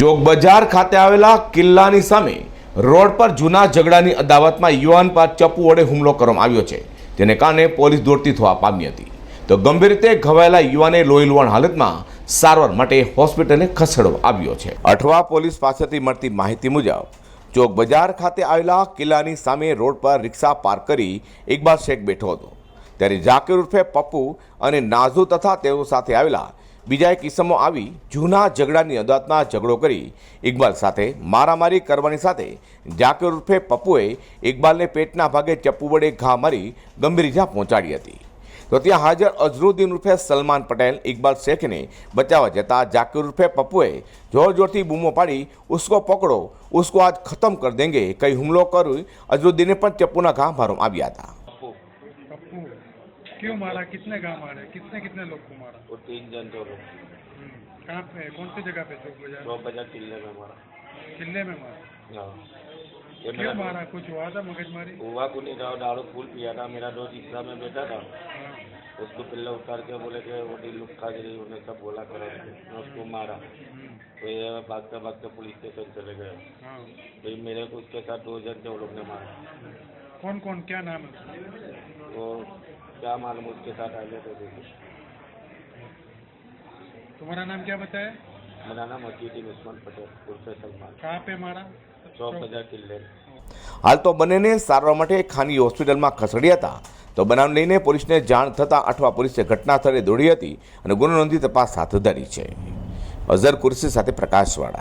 ચોક બજાર ખાતે આવેલા કિલ્લાની સામે રોડ પર જૂના ઝઘડાની અદાવતમાં યુવાન પર ચપ્પુ વડે હુમલો કરવામાં આવ્યો છે. તેને કારણે પોલીસ દોડતી થવા પામી હતી. તો ગંભીર રીતે ઘવાયેલા યુવાને લોહી લુહાણ હાલતમાં સારવાર માટે હોસ્પિટલે ખસેડવામાં આવ્યો છે. અઠવા પોલીસ પાસેથી મળતી માહિતી મુજબ, ચોક બજાર ખાતે આવેલા કિલ્લાની સામે રોડ પર રિક્ષા પાર્ક કરી ઇકબાલ શેખ બેઠો હતો. ત્યારે ઝાકીર ઉર્ફે પપ્પુ અને નાઝુ તથા તેઓ સાથે આવેલા બીજા એક ઇસમો આવી જૂના ઝઘડાની અદાલતના ઝઘડો કરી ઇકબાલ સાથે મારામારી કરવાની સાથે જાકીર ઉર્ફે પપ્પુએ ઇકબાલને પેટના ભાગે ચપ્પુ વડે ઘા મારી ગંભીર ઇજા પહોંચાડી હતી. તો ત્યાં હાજર અઝરુદ્દીન ઉર્ફે સલમાન પટેલ, ઇકબાલ શેખને બચાવવા જતાં જાકીર ઉર્ફે પપ્પુએ જોર જોરથી બૂમો પાડી, ઉસકો પકડો, ઉસકો આજ ખતમ કર દેંગે, કઈ હુમલો કરી. અઝરુદ્દીને પણ ચપ્પુના ઘા મારવામાં આવ્યા હતા. क्यों मारा? कितने गाँव मारे? कितने कितने लोग को मारा? वो तीन जन थे वो लोग। हम्म, कहाँ पे? कौन सी जगह पे चौक बाज़ार दो बजा किले में मारा। किले में मारा? हाँ। ये क्यों मारा कुछ हुआ था मगजमारी हुआ को नहीं रहा दारू फूल पिया था। मेरा दोस्त रिक्शा में बैठा था। हाँ, उसको पिल्ला उतार के बोले कि वो दिल लुक्का गिरी उन्हें सब बोला करो मैं उसको मारा। हम्म, तो ये भागते भागते पुलिस स्टेशन चले गए। फिर मेरे को उसके साथ दो जन थे वो लोग ने मारा। कौन कौन? क्या नाम है? तो क्या मालूम उसके साथ आ गए थे देखिए तुम्हारा नाम क्या बताया मेरा नाम अकीदीन उस्मान पटेल उर्फे सलमान कहाँ पे मारा चौक बाजार किले હાલ તો બંનેને સારવાર માટે ખાનગી હોસ્પિટલમાં ખસેડ્યા હતા તો બનાવ લઈને પોલીસને જાણ થતાં અઠવા પોલીસે ઘટના સ્થળે દોડી હતી અને ગુનો નોંધી તપાસ હાથ ધરી છે અઝર કુરશી સાથે પ્રકાશવાળા